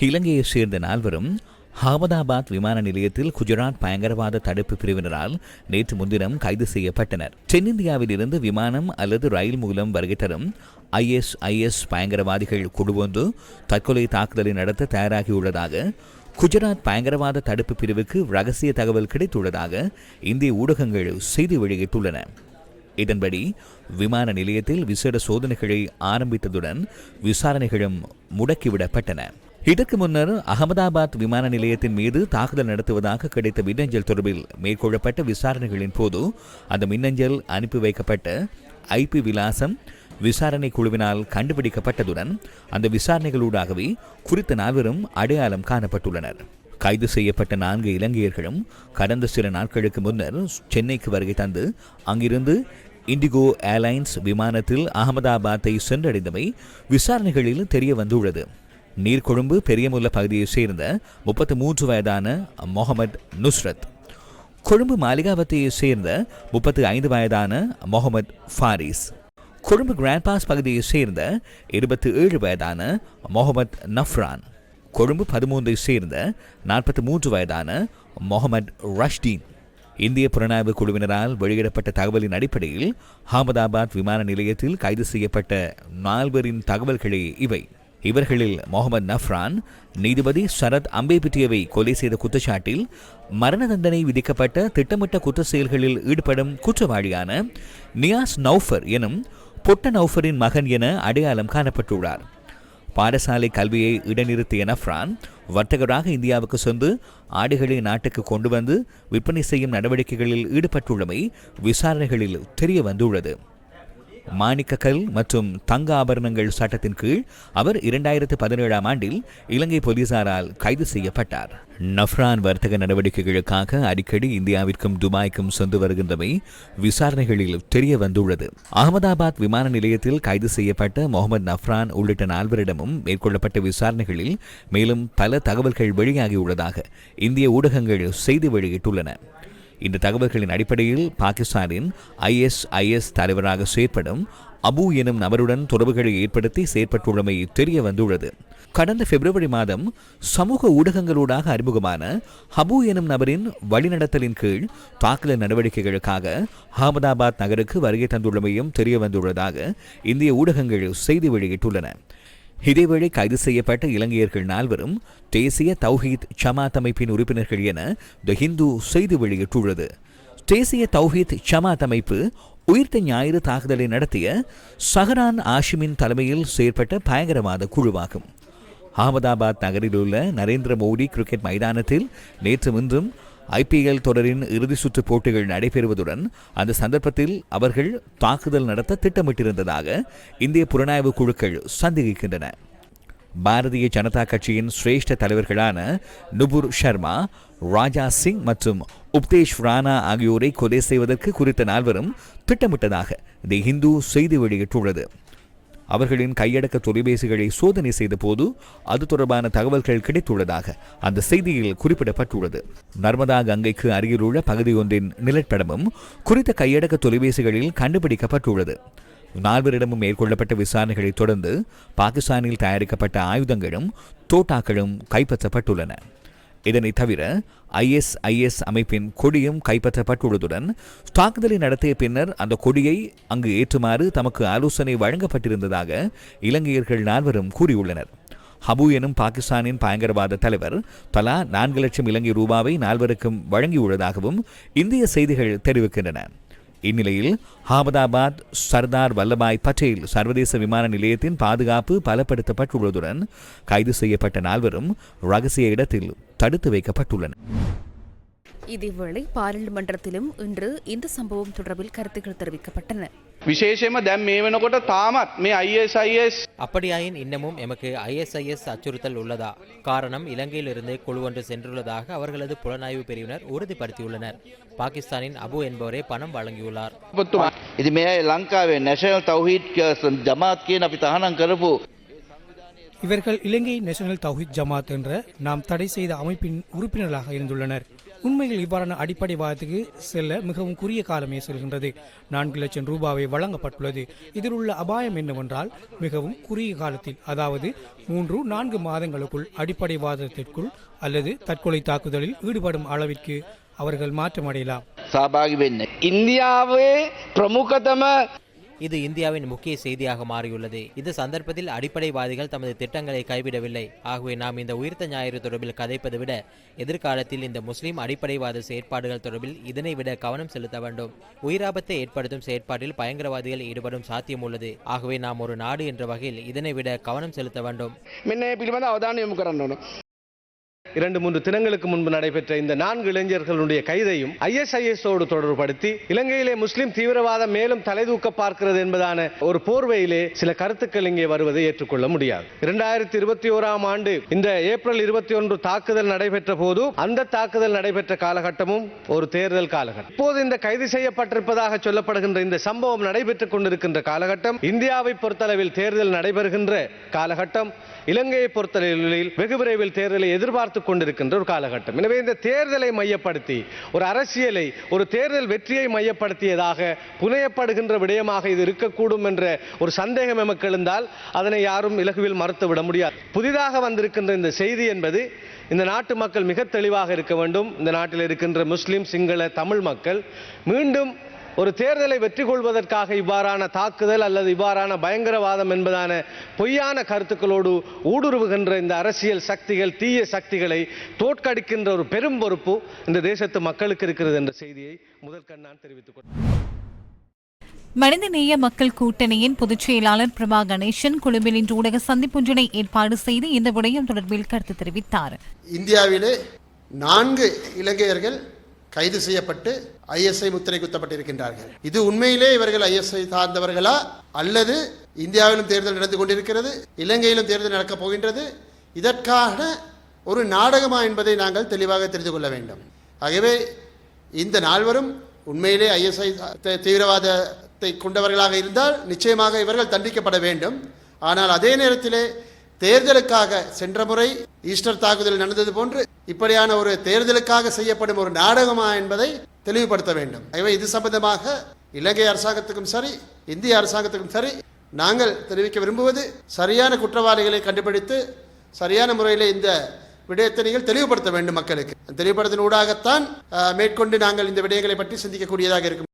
இலங்கையைச் சேர்ந்த நால்வரும் அகமதாபாத் விமான நிலையத்தில் குஜராத் பயங்கரவாத தடுப்பு பிரிவினரால் நேற்று முன்தினம் கைது செய்யப்பட்டனர். தென்னிந்தியாவில் இருந்து விமானம் அல்லது ரயில் மூலம் வருகை தரும் ஐஎஸ்ஐஎஸ் பயங்கரவாதிகள் குழுவொன்று தற்கொலை தாக்குதலை நடத்த தயாராகியுள்ளதாக குஜராத் பயங்கரவாத தடுப்பு பிரிவுக்கு ரகசிய தகவல் கிடைத்துள்ளதாக இந்திய ஊடகங்கள் செய்தி வெளியிட்டுள்ளன. இதன்படி விமான நிலையத்தில் விசேட சோதனைகளை ஆரம்பித்ததுடன் விசாரணைகளும் முடக்கிவிடப்பட்டன. இதற்கு முன்னர் அகமதாபாத் விமான நிலையத்தின் மீது தாக்குதல் நடத்துவதாக கிடைத்த மின்னஞ்சல் தொடர்பில் மேற்கொள்ளப்பட்ட விசாரணைகளின் போது அந்த மின்னஞ்சல் அனுப்பி வைக்கப்பட்ட ஐபி விலாசம் விசாரணை குழுவினால் கண்டுபிடிக்கப்பட்டதுடன் அந்த விசாரணைகளூடாகவே குறித்த நால்வரும் அடையாளம் காணப்பட்டுள்ளனர். கைது செய்யப்பட்ட நான்கு இலங்கையர்களும் கடந்த சில நாட்களுக்கு முன்னர் சென்னைக்கு வருகை தந்து அங்கிருந்து இண்டிகோ ஏர்லைன்ஸ் விமானத்தில் அகமதாபாத்தை சென்றடைந்தமை விசாரணைகளில் தெரிய வந்துள்ளது நீர்கொழும்பு பெரியமுல்ல பகுதியைச் சேர்ந்த முப்பத்து மூன்று வயதான முகமது நுஸ்ரத். கொழும்பு மாளிகாவத்தையைச் சேர்ந்த முப்பத்து ஐந்து வயதான முகமது ஃபாரிஸ். கொழும்பு கிராண்ட் பாஸ் பகுதியைச் சேர்ந்த இருபத்தி ஏழு வயதான முகமது நஃப்ரான். கொழும்பு பதிமூன்றை சேர்ந்த நாற்பத்தி மூன்று வயதான முகமது ரஷ்டீன். இந்திய புலனாய்வு குழுவினரால் வெளியிடப்பட்ட தகவலின் அடிப்படையில் அகமதாபாத் விமான நிலையத்தில் கைது செய்யப்பட்ட நால்வரின் தகவல்களே இவை. இவர்களில் முகமது நஃப்ரான் நீதிபதி சரத் அம்பேபிட்டியவை கொலை செய்த குற்றச்சாட்டில் மரண தண்டனை விதிக்கப்பட்ட திட்டமிட்ட குற்ற செயல்களில் ஈடுபடும் குற்றவாளியான நியாஸ் நௌஃபர் எனும் பொட்ட நௌஃபரின் மகன் என அடையாளம் காணப்பட்டுள்ளார். பாடசாலை கல்வியை இடைநிறுத்திய நஃப்ரான் வர்த்தகராக இந்தியாவுக்கு சென்று ஆடுகளை நாட்டுக்கு கொண்டு வந்து விற்பனை செய்யும் நடவடிக்கைகளில் ஈடுபட்டுள்ளமை விசாரணைகளில் தெரிய வந்துள்ளது மாணிக்கக்கல் மற்றும் தங்க ஆபரணங்கள் சட்டத்தின் கீழ் அவர் இரண்டாயிரத்து பதினேழாம் ஆண்டில் இலங்கை போலீசாரால் கைது செய்யப்பட்டார். நஃப்ரான் வர்த்தக நடவடிக்கைகளுக்காக அடிக்கடி இந்தியாவிற்கும் துபாய்க்கும் சென்று வருகின்றமை விசாரணைகளில் தெரிய வந்துள்ளது. அகமதாபாத் விமான நிலையத்தில் கைது செய்யப்பட்ட முகமது நஃப்ரான் உள்ளிட்ட நால்வரிடமும் மேற்கொள்ளப்பட்ட விசாரணைகளில் மேலும் பல தகவல்கள் வெளியாகியுள்ளதாக இந்திய ஊடகங்கள் செய்தி வெளியிட்டுள்ளன. இந்த தகவல்களின் அடிப்படையில் பாகிஸ்தானின் ஐஎஸ்ஐஎஸ் தலைவராக செயற்படும் அபு எனும் நபருடன் தொடர்புகளை ஏற்படுத்தி செயற்பட்டுள்ளமை தெரிய வந்துள்ளது. கடந்த பிப்ரவரி மாதம் சமூக ஊடகங்களூடாக அறிமுகமான ஹபு எனும் நபரின் வழிநடத்தலின் கீழ் தாக்குதல் நடவடிக்கைகளுக்காக அகமதாபாத் நகருக்கு வருகை தந்துள்ளமையும் தெரிய வந்துள்ளதாக இந்திய ஊடகங்கள் செய்தி வெளியிட்டுள்ளன. இதேவேளை கைது செய்யப்பட்ட இலங்கையர்கள் நால்வரும் தேசிய தௌஹீத் ஜமாத் அமைப்பின் உறுப்பினர்கள் என த ஹிந்து செய்தி வெளியிட்டுள்ளது. தேசிய தௌஹீத் ஜமாத் அமைப்பு உயிர்த்த ஞாயிறு தாக்குதலை நடத்திய சஹரான் ஆஷிமின் தலைமையில் செயற்பட்ட பயங்கரவாத குழுவாகும். அகமதாபாத் நகரில் உள்ள நரேந்திர மோடி கிரிக்கெட் மைதானத்தில் நேற்று முன்றும் ஐபிஎல் தொடரின் இறுதி சுற்று போட்டிகள் நடைபெறுவதுடன் அந்த சந்தர்ப்பத்தில் அவர்கள் தாக்குதல் நடத்த திட்டமிட்டிருந்ததாக இந்திய புலனாய்வு குழுக்கள் சந்தேகிக்கின்றன. பாரதிய ஜனதா கட்சியின் சிரேஷ்ட தலைவர்களான நுபுர் சர்மா ராஜா சிங் மற்றும் உப்தேஷ் ராணா ஆகியோரை கொலை செய்வதற்கு குறித்த நால்வரும் திட்டமிட்டதாக தி ஹிந்து செய்தி வெளியிட்டுள்ளது. அவர்களின் கையடக்க தொலைபேசிகளை சோதனை செய்த போது அது தொடர்பான தகவல்கள் கிடைத்துள்ளதாக அந்த செய்தியில் குறிப்பிடப்பட்டுள்ளது. நர்மதா கங்கைக்கு அருகிலுள்ள பகுதி ஒன்றின் நிலப்படமும் குறித்த கையடக்க தொலைபேசிகளில் கண்டுபிடிக்கப்பட்டுள்ளது. நால்வரிடமும் மேற்கொள்ளப்பட்ட விசாரணைகளை தொடர்ந்து பாகிஸ்தானில் தயாரிக்கப்பட்ட ஆயுதங்களும் தோட்டாக்களும் கைப்பற்றப்பட்டுள்ளன. இதனை தவிர ஐஎஸ்ஐஎஸ் அமைப்பின் கொடியும் கைப்பற்றப்பட்டுள்ளதுடன் தாக்குதலை நடத்திய பின்னர் அந்த கொடியை அங்கு ஏற்றுமாறு தமக்கு ஆலோசனை வழங்கப்பட்டிருந்ததாக இலங்கையர்கள் நால்வரும் கூறியுள்ளனர். ஹபு எனும் பாகிஸ்தானின் பயங்கரவாத தலைவர் தலா நான்கு லட்சம் இலங்கை ரூபாவை நால்வருக்கும் வழங்கியுள்ளதாகவும் இந்திய செய்திகள் தெரிவிக்கின்றன. இந்நிலையில் அகமதாபாத் சர்தார் வல்லபாய் பட்டேல் சர்வதேச விமான நிலையத்தின் பாதுகாப்பு பலப்படுத்தப்பட்டுள்ளதுடன் கைது செய்யப்பட்ட நால்வரும் ரகசிய இடத்தில் தடுத்து வைக்கப்பட்டுள்ளனர் இதேவேளை பாராளுமன்றத்திலும் இன்று இந்த சம்பவம் தொடர்பில் கருத்துக்கள் தெரிவிக்கப்பட்டன විශේෂයෙන්ම දැම් මේ වෙනකොට තාමත් මේ ISIS அப்படியாயின் இன்னமும் எமக்கு ஐஎஸ்ஐஎஸ் அச்சுறுத்தல் உள்ளதா காரணம் இலங்கையிலிருந்து குழு ஒன்று சென்றுள்ளதாக அவர்களது புலனாய்வு பிரிவினர் உறுதிப்படுத்தியுள்ளனர் பாகிஸ்தானின் அபு என்பவரே பணம் வழங்கியுள்ளார் ඔබතුමා ඉති මේ ලංකාවේ නැශනල් තවහිත් ජමාත් කියන අපි තහනම් කරපු இவர்கள் இலங்கை நேஷனல் தௌஹித் ஜமாத் என்ற நாம் தடை செய்த அமைப்பின் உறுப்பினர்களாக இருந்துள்ளனர். உண்மையில் இவ்வாறான அடிப்படை வாதத்துக்கு செல்ல மிகவும் குறுகிய காலமே செல்கின்றது. நான்கு லட்சம் ரூபாவை வழங்கப்பட்டுள்ளது. இதில் உள்ள அபாயம் என்னவென்றால் மிகவும் குறுகிய காலத்தில் அதாவது மூன்று நான்கு மாதங்களுக்குள் அடிப்படை வாதத்திற்குள் அல்லது தற்கொலை தாக்குதலில் ஈடுபடும் அளவிற்கு அவர்கள் மாற்றமடையலாம். இந்தியாவே பிரமுகதம இது இந்தியாவின் முக்கிய செய்தியாக மாறியுள்ளது. இந்த சந்தர்ப்பத்தில் அடிப்படைவாதிகள் தமது திட்டங்களை கைவிடவில்லை. ஆகவே நாம் இந்த உயிர்த்த ஞாயிறு தொடர்பில் கதைப்பதை விட எதிர்காலத்தில் இந்த முஸ்லீம் அடிப்படைவாத செயற்பாடுகள் தொடர்பில் இதனை விட கவனம் செலுத்த வேண்டும். உயிராபத்தை ஏற்படுத்தும் செயற்பாட்டில் பயங்கரவாதிகள் ஈடுபடும் சாத்தியம் உள்ளது ஆகவே நாம் ஒரு நாடு என்ற வகையில் இதனை விட கவனம் செலுத்த வேண்டும். இரண்டு மூன்று தினங்களுக்கு முன்பு நடைபெற்ற இந்த நான்கு இளைஞர்களுடைய கைதையும் ஐஎஸ்ஐஎஸோடு தொடர்புபடுத்தி இலங்கையிலே முஸ்லிம் தீவிரவாதம் மேலும் தலைதூக்க பார்க்கிறது என்பதான ஒரு போர்வையிலே சில கருத்துக்கள் இங்கே வருவதை ஏற்றுக்கொள்ள முடியாது. இரண்டாயிரத்தி இருபத்தி ஓராம் ஆண்டு இந்த ஏப்ரல் இருபத்தி ஒன்று தாக்குதல் நடைபெற்ற போது அந்த தாக்குதல் நடைபெற்ற காலகட்டமும் ஒரு தேர்தல் காலகட்டம். இப்போது இந்த கைது செய்யப்பட்டிருப்பதாக சொல்லப்படுகின்ற இந்த சம்பவம் நடைபெற்றுக் கொண்டிருக்கின்ற காலகட்டம் இந்தியாவை பொறுத்தளவில் தேர்தல் நடைபெறுகின்ற காலகட்டம் இலங்கையை பொறுத்தளவில் வெகு விரைவில் தேர்தலை எதிர்பார்த்து கொண்டிருக்கின்ற ஒரு காலகட்டம். எனவே இந்த தேர்தலை மையப்படுத்தி ஒரு அரசியலை ஒரு தேர்தல் வெற்றியை மையப்படுத்தியதாக புனையப்படுகின்ற விடயமாக இது இருக்கக்கூடும் என்ற ஒரு சந்தேகம் எமக்கு எழுந்தால் அதனை யாரும் இலகுவில் மறுத்துவிட முடியாது. புதிதாக வந்திருக்கின்ற இந்த செய்தி என்பது இந்த நாட்டு மக்கள் மிக தெளிவாக இருக்க வேண்டும். இந்த நாட்டில் இருக்கின்ற முஸ்லிம் சிங்கள தமிழ் மக்கள் மீண்டும் ஒரு தேர்தலை வெற்றி கொள்வதற்காக இவ்வாறான தாக்குதல் அல்லது இவ்வாறான பயங்கரவாதம் என்பதான பொய்யான கருத்துக்களோடு ஊடுருவுகின்ற இந்த அரசியல் சக்திகள் தீய சக்திகளை தோற்கடிக்கின்ற ஒரு பெரும் பொறுப்பு இந்த தேசத்து மக்களுக்கு இருக்கிறது என்ற செய்தியை முதற்கண் நான் தெரிவித்துக் கொள்கிறேன் மனிதநேய மக்கள் கூட்டணியின் பொதுச் செயலாளர் பிரபா கணேசன் குழுவில் இன்று ஊடக சந்திப்பொன்றினை ஏற்பாடு செய்து இந்த விடயம் தொடர்பில் கருத்து தெரிவித்தார். இந்தியாவிலே நான்கு இலங்கையர்கள் கைது செய்யப்பட்டு ஐஎஸ்ஐ முத்திரை குத்தப்பட்டிருக்கின்றார்கள் இது உண்மையிலே இவர்கள் ஐஎஸ்ஐ சார்ந்தவர்களா? அல்லது இந்தியாவிலும் தேர்தல் நடந்து கொண்டிருக்கிறது இலங்கையிலும் தேர்தல் நடக்கப் போகின்றது? இதற்கான ஒரு நாடகமா என்பதை நாங்கள் தெளிவாக தெரிந்து கொள்ள வேண்டும். ஆகவே இந்த நால்வரும் உண்மையிலே ஐஎஸ்ஐ தீவிரவாதத்தை கொண்டவர்களாக இருந்தால் நிச்சயமாக இவர்கள் தண்டிக்கப்பட வேண்டும். ஆனால் அதே நேரத்திலே தேர்தலுக்காக சென்ற முறை ஈஸ்டர் தாக்குதல் நடந்தது போன்று இப்படியான ஒரு தேர்தலுக்காக செய்யப்படும் ஒரு நாடகமா என்பதை தெளிவுபடுத்த வேண்டும். எனவே இது சம்பந்தமாக இலங்கை அரசாங்கத்துக்கும் சரி இந்திய அரசாங்கத்துக்கும் சரி நாங்கள் தெரிவிக்க விரும்புவது சரியான குற்றவாளிகளை கண்டுபிடித்து சரியான முறையில் இந்த விடயத்தை நீங்கள் தெளிவுபடுத்த வேண்டும் மக்களுக்கு. தெளிவுபடுத்தின் ஊடாகத்தான் மேற்கொண்டு நாங்கள் இந்த விடயங்களை பற்றி சிந்திக்கக்கூடியதாக இருக்கும்.